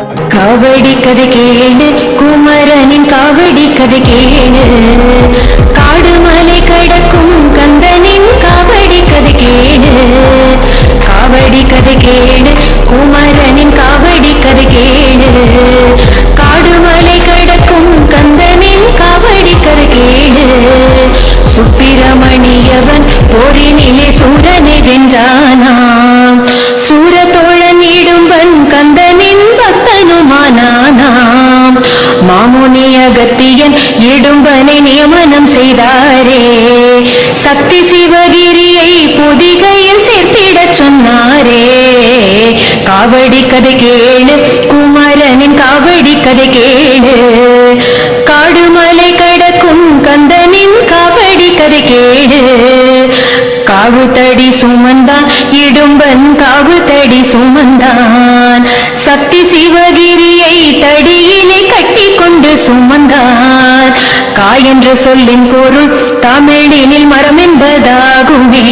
காவடி கதை கேளு குமரனின் காவடி கதை கேளு. காடுமலை கடக்கும் கந்தனின் காவடி கதை கேளு. காவடி கதை கேளு குமரனின் காவடி கதை கேளு. காடுமலை கடக்கும் கந்தனின் காவடி கதை கேளு. சுப்பிரமணியவன் போரினிலே சூரனை வென்றானா இடும்பனை நியமனம் செய்தாரே. சக்தி சிவகிரியை பொதிகையில் சேர்த்திடச் சொன்னாரே. காவடி கதை கேளு குமரனின் காவடி கதை கேளு. காடுமலை கடக்கும் கந்தனின் காவடி கதை கேளு. காவுத்தடி சுமந்தான் இடும்பன் காவுத்தடி சுமந்தான். சக்தி சிவகிரியை தடி சுமந்தார். காய் என்ற சொல்லின் பொருள் தமிழினில் மரம் என்பதாகுமே.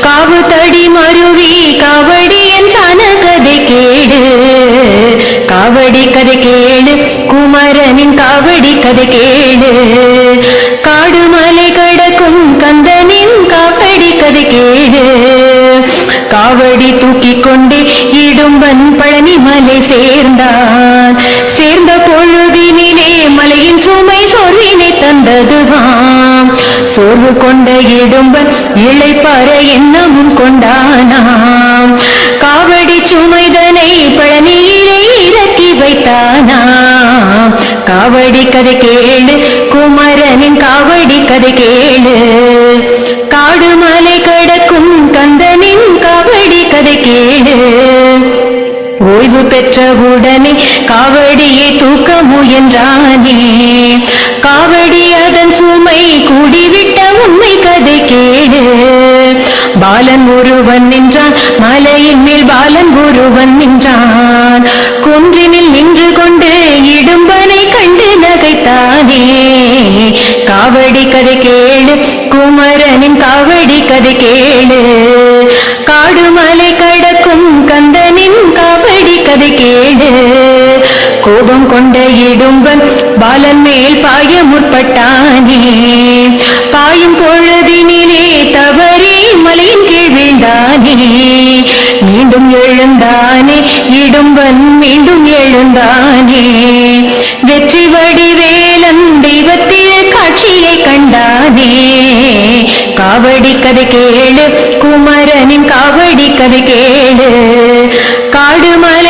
காவு தடி மருவி காவடி என்றான கதை கேடு. காவடி கதை கேடு குமரனின் காவடி கதை கேளு காடுமலை கடக்கும் கந்தனின் காவடி கதை கேடு. காவடி தூக்கி கொண்டு இடும்பன் பழனி மலை சேர்ந்தான். சேர்ந்த பொழுதினிலே மலையின் சுமை சோர்வினை தந்ததுவாம் சோர்வு கொண்ட இடும்பன் இழைப்பார எண்ணமும் கொண்டானாம். காவடி சுமைதனை பழனியிலே இறக்கி வைத்தானாம். காவடி கதை கேளு குமரனின் காவடி கதை கேளு. என்றானே. காவடி அதன் சுமை கூடிவிட்ட உண்மை கதை கேடு பாலன் ஒருவன் நின்றான் மலையின் மேல் பாலன் ஒருவன் நின்றான். குன்றினில் நின்று கொண்டு இடும்பனை கண்டு நகைத்தானே. காவடி கதை கேளு குமரனின் காவடி கதை கேளு. காடுமலை கடக்கும் கந்தனின் காவடி கதை கேளு. கோபம் கொண்டு இடும்பன் பாலன் மேல் பாய முற்பட்டானே. பாயும் பொழுதினிலே தவறி மலையின் கீழ் வீழ்ந்தானே. மீண்டும் எழுந்தானே இடும்பன் மீண்டும் எழுந்தானே. வெற்றி வடிவேலன் தெய்வத்தில் காட்சியை கண்டானே. காவடி கதை கேளு குமரனின் காவடி கதை கேளு. காடுமலை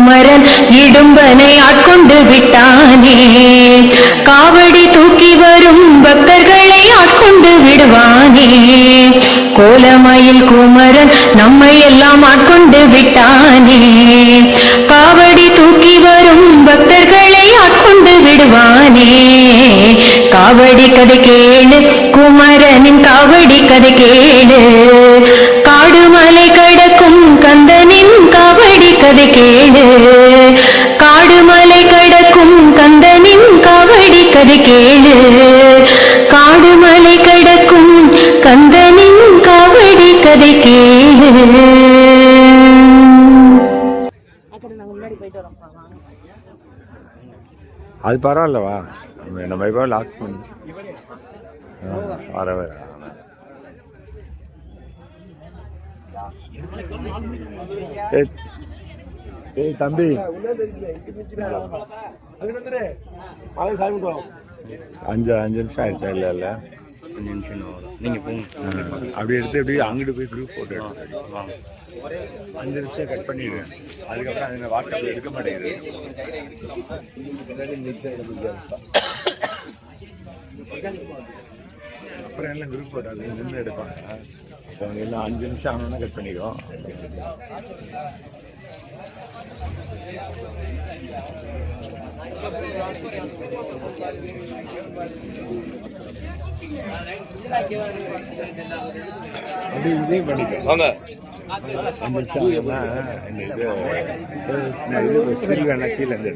குமரன் இடும்பனை ஆட்கொண்டு விட்டானே. காவடி தூக்கி வரும் பக்தர்களை ஆட்கொண்டு விடுவானே. கோலமயில் குமரன் நம்மை எல்லாம் ஆட்கொண்டு விட்டானே. காவடி தூக்கி வரும் பக்தர்களை ஆட்கொண்டு விடுவானே. காவடி கதை கேளு குமரனின் காவடி கதை கேளு. காடுமலை கடக்கும் கந்தனி காவடி கதை கேளு காடுமலை கடக்கும் கந்தனின் காவடி கதை கேளு. காடுமலை கடக்கும் கந்தனின் காவடி கதை கேளு. அது பரவாயில்லவா? நம்ம இப்போ லாஸ்ட் பண்ணி வர வர. ஏய், ஏய் தம்பி. அஞ்சு அஞ்சு நிமிஷம் ஆயிடுச்சா இல்லை இல்லை? அஞ்சு நிமிஷம் நீங்கள் போங்க. அப்படி எடுத்து அப்படியே அங்கிட்டு போய் குரூப் போட்டோ எடுத்து வாங்க. அஞ்சு நிமிஷம் கட் பண்ணிடுவேன் அதுக்கப்புறம் அதில் வாட்ஸ்அப்பில் எடுக்க மாட்டேங்குது. அப்புறம் எல்லாம் குரூப் போட்டோ அது நின்று எடுப்பாங்க. அவங்க எல்லாம் அஞ்சு நிமிஷம் ஆனோன்னா கட் பண்ணிடுவோம் அப்படி இதையும் பண்ணிக்கலாம் வாங்க அஞ்சு நிமிஷம் ஆகும்னா இந்த இது இந்த இது ஸ்டில் வேணா கீழே இருந்து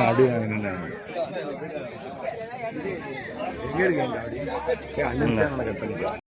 அப்படியே நின்று இங்கே இருக்கேன் அப்படி? அஞ்சு நிமிஷம் கட் பண்ணிக்கலாம்